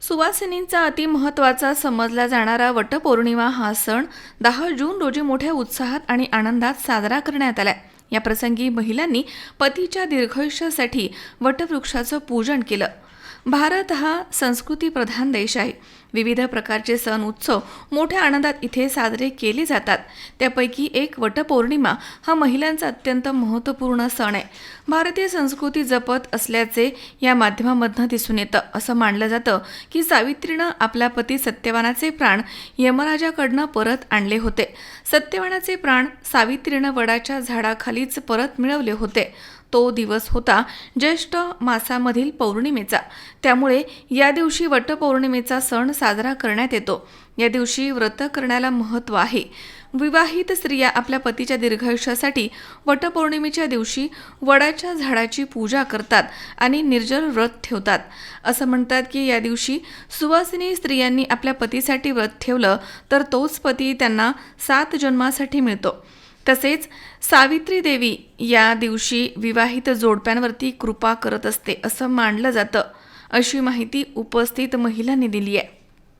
सुवासिनींचा अतिमहत्वाचा समजला जाणारा वटपौर्णिमा हा सण दहा जून रोजी मोठ्या उत्साहात आणि आनंदात साजरा करण्यात आलाय. या प्रसंगी महिलांनी पतीच्या दीर्घायुष्यासाठी वटवृक्षाचं पूजन केलं. भारत हा संस्कृतीप्रधान देश आहे. विविध प्रकारचे सण उत्सव मोठ्या आनंदात इथे साजरे केले जातात. त्यापैकी एक वटपौर्णिमा हा महिलांचा अत्यंत महत्त्वपूर्ण सण आहे. भारतीय संस्कृती जपत असल्याचे या माध्यमामधनं दिसून येतं. असं मानलं जातं की सावित्रीनं आपला पती सत्यवानाचे प्राण यमराजाकडनं परत आणले होते. सत्यवानाचे प्राण सावित्रीनं वडाच्या झाडाखालीच परत मिळवले होते. तो दिवस होता ज्येष्ठ मासामधील पौर्णिमेचा. त्यामुळे या दिवशी वटपौर्णिमेचा सण साजरा करण्यात येतो. या दिवशी व्रत करण्याला महत्त्व आहे. विवाहित स्त्रिया आपल्या पतीच्या दीर्घायुष्यासाठी वटपौर्णिमेच्या दिवशी वडाच्या झाडाची पूजा करतात आणि निर्जल व्रत ठेवतात. असं म्हणतात की या दिवशी सुवासिनी स्त्रियांनी आपल्या पतीसाठी व्रत ठेवलं तर तोच पती त्यांना सात जन्मासाठी मिळतो. तसेच सावित्री देवी या दिवशी विवाहित जोडप्यांवरती कृपा करत असते असं मानलं जातं. अशी माहिती उपस्थित महिलांनी दिली आहे.